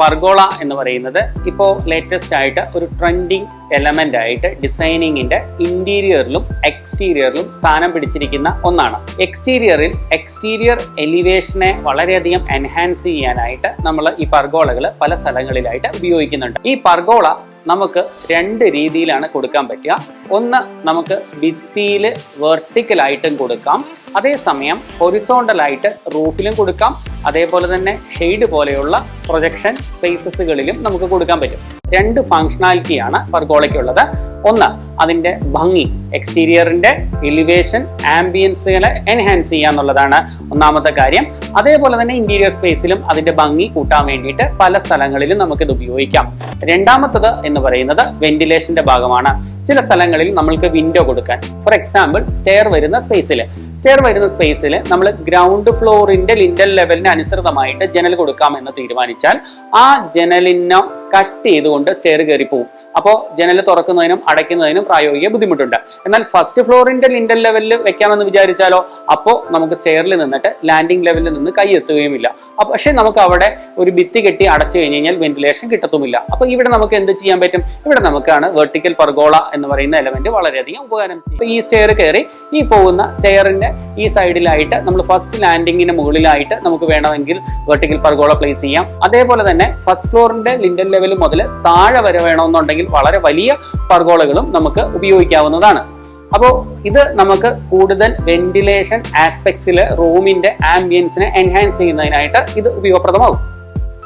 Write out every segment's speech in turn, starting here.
Pergola എന്ന് പറയുന്നത് ഇപ്പോൾ ലേറ്റസ്റ്റ് ആയിട്ട് ഒരു ട്രെൻഡിങ് എലമെന്റ് ആയിട്ട് ഡിസൈനിങ്ങിന്റെ ഇന്റീരിയറിലും എക്സ്റ്റീരിയറിലും സ്ഥാനം പിടിച്ചിരിക്കുന്ന ഒന്നാണ്. എക്സ്റ്റീരിയറിൽ എക്സ്റ്റീരിയർ എലിവേഷനെ വളരെയധികം എൻഹാൻസ് ചെയ്യാനായിട്ട് നമ്മൾ ഈ പർഗോളകൾ പല സ്ഥലങ്ങളിലായിട്ട് ഉപയോഗിക്കുന്നുണ്ട്. ഈ പർഗോള നമുക്ക് രണ്ട് രീതിയിലാണ് കൊടുക്കാൻ പറ്റുക. ഒന്ന് നമുക്ക് ഭിത്തിയിൽ വെർട്ടിക്കലായിട്ടും കൊടുക്കാം. അതേസമയം ഹൊറിസോണ്ടലായിട്ട് റൂഫിലും കൊടുക്കാം. അതേപോലെ തന്നെ ഷെയ്ഡ് പോലെയുള്ള പ്രൊജക്ഷൻ സ്പേസസുകളിലും നമുക്ക് കൊടുക്കാൻ പറ്റും. രണ്ട് ഫങ്ഷണാലിറ്റിയാണ് പർഗോളയ്ക്കുള്ളത് ഒന്ന് അതിന്റെ ഭംഗി എക്സ്റ്റീരിയറിന്റെ എലിവേഷൻ ആംബിയൻസുകളെ എൻഹാൻസ് ചെയ്യുക എന്നുള്ളതാണ് ഒന്നാമത്തെ കാര്യം. അതേപോലെ തന്നെ ഇന്റീരിയർ സ്പേസിലും അതിന്റെ ഭംഗി കൂട്ടാൻ വേണ്ടിയിട്ട് പല സ്ഥലങ്ങളിലും നമുക്കിത് ഉപയോഗിക്കാം. രണ്ടാമത്തത് എന്ന് പറയുന്നത് വെന്റിലേഷന്റെ ഭാഗമാണ്. ചില സ്ഥലങ്ങളിൽ നമ്മൾക്ക് വിൻഡോ കൊടുക്കാൻ. ഫോർ എക്സാമ്പിൾ സ്റ്റെയർ വരുന്ന സ്പേസിൽ സ്റ്റെയർ വരുന്ന സ്പേസിൽ നമ്മൾ ഗ്രൗണ്ട് ഫ്ലോറിന്റെ ലിൻഡൽ ലെവലിന് അനുസൃതമായിട്ട് ജനൽ കൊടുക്കാം എന്ന് തീരുമാനിച്ചാൽ ആ ജനലിനെ കട്ട് ചെയ്തുകൊണ്ട് സ്റ്റെയർ കയറി പോകും അപ്പോൾ ജനൽ തുറക്കുന്നതിനും അടയ്ക്കുന്നതിനും പ്രായോഗിക ബുദ്ധിമുട്ടുണ്ട്. എന്നാൽ ഫസ്റ്റ് ഫ്ലോറിന്റെ ലിൻഡൽ ലെവലിൽ വെക്കാമെന്ന് വിചാരിച്ചാലോ? അപ്പോൾ നമുക്ക് സ്റ്റെയറിൽ നിന്നിട്ട് ലാൻഡിംഗ് ലെവലിൽ നിന്ന് കൈ എത്തുകയുമില്ല. പക്ഷേ നമുക്ക് അവിടെ ഒരു ഭിത്തി കെട്ടി അടച്ചു കഴിഞ്ഞ് കഴിഞ്ഞാൽ വെന്റിലേഷൻ കിട്ടത്തുമില്ല. അപ്പൊ ഇവിടെ നമുക്ക് എന്ത് ചെയ്യാൻ പറ്റും? ഇവിടെ നമുക്കാണ് വെർട്ടിക്കൽ പർഗോള എന്ന് പറയുന്ന എലമെന്റ് വളരെയധികം ഉപകാരം ചെയ്യും ഈ സ്റ്റെയർ കയറി ഈ പോകുന്ന സ്റ്റെയറിന്റെ ഈ സൈഡിലായിട്ട് നമ്മൾ ഫസ്റ്റ് ലാൻഡിങ്ങിന് മുകളിലായിട്ട് നമുക്ക് വേണമെങ്കിൽ വെർട്ടിക്കൽ പർഗോള പ്ലേസ് ചെയ്യാം. അതേപോലെ തന്നെ ഫസ്റ്റ് ഫ്ലോറിന്റെ ലിൻഡൽ ലെവൽ മുതൽ താഴെ വരെ വേണമെന്നുണ്ടെങ്കിൽ വളരെ വലിയ പർഗോളകളും നമുക്ക് ഉപയോഗിക്കാവുന്നതാണ്. അപ്പോൾ ഇത് നമുക്ക് കൂടുതൽ വെന്റിലേഷൻ ആസ്പെക്ട്സിൽ റൂമിന്റെ ആംബിയൻസിനെ എൻഹാൻസ് ചെയ്യുന്നതിനായിട്ട് ഇത് ഉപയോഗപ്രദമാകും.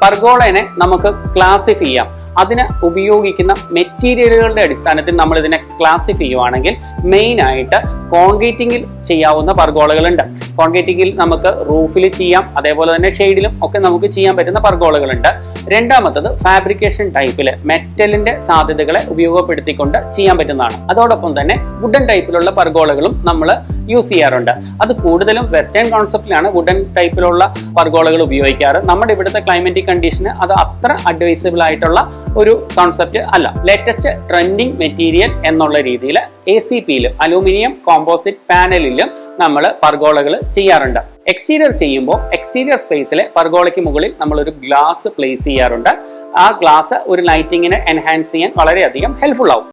പർഗോളനെ നമുക്ക് ക്ലാസിഫൈ ചെയ്യാം. അതിന് ഉപയോഗിക്കുന്ന മെറ്റീരിയലുകളുടെ അടിസ്ഥാനത്തിൽ നമ്മൾ ഇതിനെ ക്ലാസിഫൈ ചെയ്യുവാണെങ്കിൽ മെയിൻ ആയിട്ട് കോൺക്രീറ്റിംഗിൽ ചെയ്യാവുന്ന പർഗോളകളുണ്ട്. കോൺക്രീറ്റിംഗിൽ നമുക്ക് റൂഫിൽ ചെയ്യാം അതേപോലെ തന്നെ ഷെയ്ഡിലും ഒക്കെ നമുക്ക് ചെയ്യാൻ പറ്റുന്ന പർഗോളകളുണ്ട്. രണ്ടാമത്തത് ഫാബ്രിക്കേഷൻ ടൈപ്പിൽ മെറ്റലിന്റെ സാധ്യതകളെ ഉപയോഗപ്പെടുത്തിക്കൊണ്ട് ചെയ്യാൻ പറ്റുന്നതാണ്. അതോടൊപ്പം തന്നെ വുഡൻ ടൈപ്പിലുള്ള പർഗോളകളും നമ്മൾ യൂസ് ചെയ്യാറുണ്ട്. അത് കൂടുതലും വെസ്റ്റേൺ കോൺസെപ്റ്റിലാണ് വുഡൻ ടൈപ്പിലുള്ള പർഗോളകൾ ഉപയോഗിക്കാറ്. നമ്മുടെ ഇവിടുത്തെ ക്ലൈമറ്റിക് കണ്ടീഷന് അത് അത്ര അഡ്വൈസബിൾ ആയിട്ടുള്ള ഒരു കോൺസെപ്റ്റ് അല്ല. ലേറ്റസ്റ്റ് ട്രെൻഡിങ് മെറ്റീരിയൽ എന്നുള്ള രീതിയിൽ എ സി പിയിലും അലൂമിനിയം കോമ്പോസിറ്റ് പാനലിലും നമ്മൾ പർഗോളകൾ ചെയ്യാറുണ്ട്. എക്സ്റ്റീരിയർ ചെയ്യുമ്പോൾ എക്സ്റ്റീരിയർ സ്പേസിലെ പർഗോളയ്ക്ക് മുകളിൽ നമ്മൾ ഒരു ഗ്ലാസ് പ്ലേസ് ചെയ്യാറുണ്ട്. ആ ഗ്ലാസ് ഒരു ലൈറ്റിങ്ങിനെ എൻഹാൻസ് ചെയ്യാൻ വളരെയധികം ഹെൽപ്ഫുൾ ആവും.